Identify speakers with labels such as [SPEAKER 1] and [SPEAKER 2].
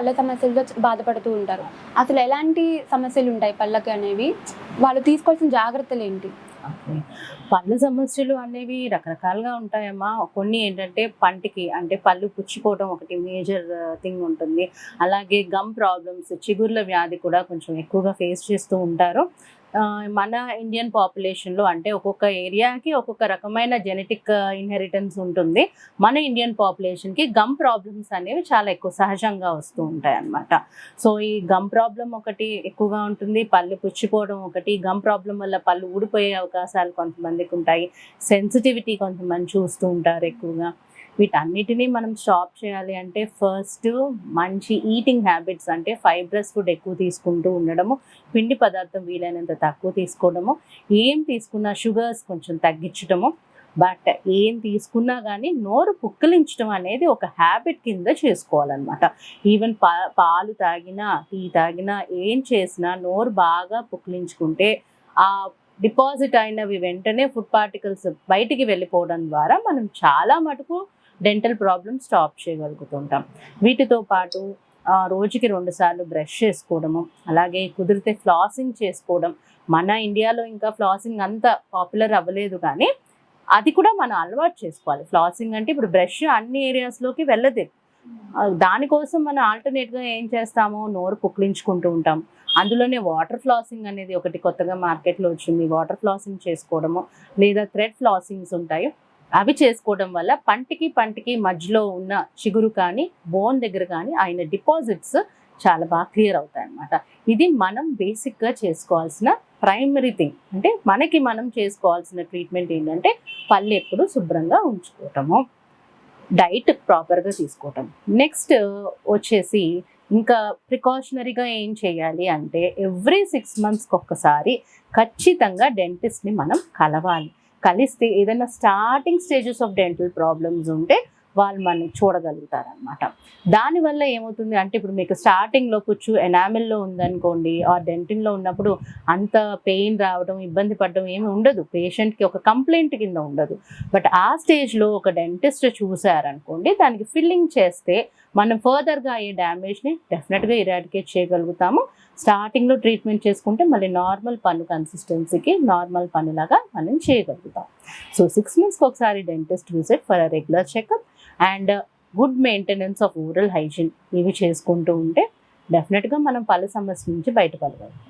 [SPEAKER 1] పళ్ళ సమస్యలతో బాధపడుతూ ఉంటారు. అసలు ఎలాంటి సమస్యలు ఉంటాయి పళ్ళకి అనేవి? వాళ్ళు తీసుకోవాల్సిన జాగ్రత్తలు ఏంటి?
[SPEAKER 2] పళ్ళు సమస్యలు అనేవి రకరకాలుగా ఉంటాయమ్మా. కొన్ని ఏంటంటే పంటికి అంటే పళ్ళు పుచ్చిపోవడం ఒకటి మేజర్ థింగ్ ఉంటుంది. అలాగే గమ్ ప్రాబ్లమ్స్ చిగుర్ల వ్యాధి కూడా కొంచెం ఎక్కువగా ఫేస్ చేస్తూ ఉంటారు. మన ఇండియన్ పాపులేషన్లో అంటే ఒక్కొక్క ఏరియాకి ఒక్కొక్క రకమైన జెనెటిక్ ఇన్హెరిటెన్స్ ఉంటుంది. మన ఇండియన్ పాపులేషన్కి గమ్ ప్రాబ్లమ్స్ అనేవి చాలా ఎక్కువ సహజంగా వస్తూ ఉంటాయి అన్నమాట. సో ఈ గమ్ ప్రాబ్లం ఒకటి ఎక్కువగా ఉంటుంది. పళ్ళు పుచ్చిపోవడం ఒకటి గమ్ ప్రాబ్లం వల్ల పళ్ళు ఊడిపోయే అవకాశాలు కొంతమందికి ఉంటాయి. సెన్సిటివిటీ కొంతమంది చూస్తూ ఉంటారు ఎక్కువగా. వీటన్నిటినీ మనం స్టాప్ చేయాలి అంటే ఫస్ట్ మంచి ఈటింగ్ హ్యాబిట్స్ అంటే ఫైబ్రస్ ఫుడ్ ఎక్కువ తీసుకుంటూ ఉండడము పిండి పదార్థం వీలైనంత తక్కువ తీసుకోవడము ఏం తీసుకున్నా షుగర్స్ కొంచెం తగ్గించడము బట్ ఏం తీసుకున్నా కానీ నోరు పుక్కిలించడం అనేది ఒక హ్యాబిట్ కింద చేసుకోవాలన్నమాట. ఈవెన్ పా పాలు తాగినా టీ తాగినా ఏం చేసినా నోరు బాగా పుక్కిలించుకుంటే ఆ డిపాజిట్ అయినవి వెంటనే ఫుడ్ పార్టికల్స్ బయటికి వెళ్ళిపోవడం ద్వారా మనం చాలా మటుకు డెంటల్ ప్రాబ్లమ్స్ స్టాప్ చేయగలుగుతుంటాం. వీటితో పాటు రోజుకి రెండుసార్లు బ్రష్ చేసుకోవడము అలాగే కుదిరితే ఫ్లాసింగ్ చేసుకోవడం. మన ఇండియాలో ఇంకా ఫ్లాసింగ్ అంత పాపులర్ అవ్వలేదు కానీ అది కూడా మనం అలవాటు చేసుకోవాలి. ఫ్లాసింగ్ అంటే ఇప్పుడు బ్రష్ అన్ని ఏరియాస్లోకి వెళ్ళదు. దానికోసం మనం ఆల్టర్నేట్గా ఏం చేస్తాము? నోరు పుక్లించుకుంటూ ఉంటాం. అందులోనే వాటర్ ఫ్లాసింగ్ అనేది ఒకటి కొత్తగా మార్కెట్లో వచ్చింది. వాటర్ ఫ్లాసింగ్ చేసుకోవడము లేదా థ్రెడ్ ఫ్లాసింగ్స్ ఉంటాయి. అవి చేసుకోవడం వల్ల పంటికి పంటికి మధ్యలో ఉన్న చిగురు కానీ బోన్ దగ్గర కానీ ఆయన డిపాజిట్స్ చాలా బాగా క్లియర్ అవుతాయి అన్నమాట ఇది మనం బేసిక్గా చేసుకోవాల్సిన ప్రైమరీ థింగ్ అంటే మనకి మనం చేసుకోవాల్సిన ట్రీట్మెంట్ ఏంటంటే పళ్ళు ఎప్పుడు శుభ్రంగా ఉంచుకోవటము. డైట్ ప్రాపర్గా తీసుకోవటం. నెక్స్ట్ వచ్చేసి ఇంకా ప్రికాషనరీగా ఏం చేయాలి అంటే ఎవ్రీ సిక్స్ మంత్స్కి ఒక్కసారి ఖచ్చితంగా డెంటిస్ట్ని మనం కలవాలి. కలిస్తే ఏదైనా starting stages of dental problems ఉంటే వాళ్ళు మనం చూడగలుగుతారనమాట దానివల్ల ఏమవుతుంది అంటే ఇప్పుడు మీకు స్టార్టింగ్లో కూర్చు ఎనామిల్లో ఉందనుకోండి ఆ డెంటిన్లో ఉన్నప్పుడు అంత పెయిన్ రావడం ఇబ్బంది పడడం ఏమి ఉండదు. పేషెంట్కి ఒక కంప్లైంట్ కింద ఉండదు. బట్ ఆ స్టేజ్లో ఒక డెంటిస్ట్ చూసారనుకోండి దానికి ఫిల్లింగ్ చేస్తే మనం ఫర్దర్గా అయ్యే డ్యామేజ్ని డెఫినెట్గా ఇరాడికేట్ చేయగలుగుతాము. స్టార్టింగ్లో ట్రీట్మెంట్ చేసుకుంటే మళ్ళీ నార్మల్ పన్ను కన్సిస్టెన్సీకి నార్మల్ పన్నులాగా మనం చేయగలుగుతాం. సో సిక్స్ మంత్స్కి ఒకసారి dentist visit for regular checkup and good maintenance of oral hygiene ఇవి చేసుకుంటూ ఉంటే డెఫినెట్గా మనం పలు సమస్య నుంచి బయటపడగలుగుతాం.